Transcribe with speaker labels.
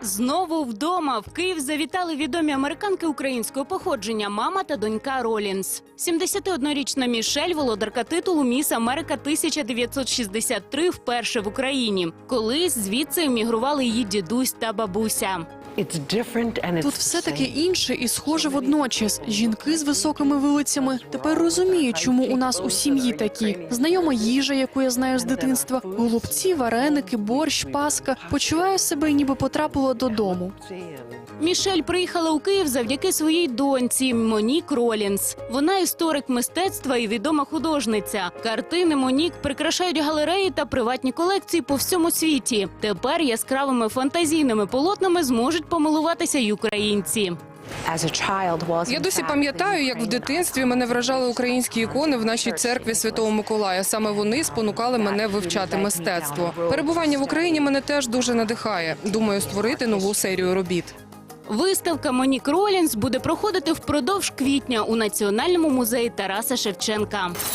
Speaker 1: Знову вдома в Київ завітали відомі американки українського походження, мама та донька Ролінс. 71-річна Мішель, володарка титулу Міс Америка 1963 вперше в Україні. Колись звідси емігрували її дідусь та бабуся.
Speaker 2: Тут все таки інше і схоже водночас. Жінки з високими вилицями тепер розуміють, чому у нас у сім'ї такі. Знайома їжа, яку я знаю з дитинства, голубці, вареники, борщ, паска. Почуваю себе, ніби потрапила додому.
Speaker 1: Мішель приїхала у Київ завдяки своїй доньці Монік Ролінс. Вона історик мистецтва і відома художниця. Картини Монік прикрашають галереї та приватні колекції по всьому світі. Тепер яскравими фантазійними полотнами зможуть помилуватися й українці.
Speaker 3: Я досі пам'ятаю, як в дитинстві мене вражали українські ікони в нашій церкві Святого Миколая. Саме вони спонукали мене вивчати мистецтво. Перебування в Україні мене теж дуже надихає. Думаю, створити нову серію робіт.
Speaker 1: Виставка Монік Ролінс буде проходити впродовж квітня у Національному музеї Тараса Шевченка.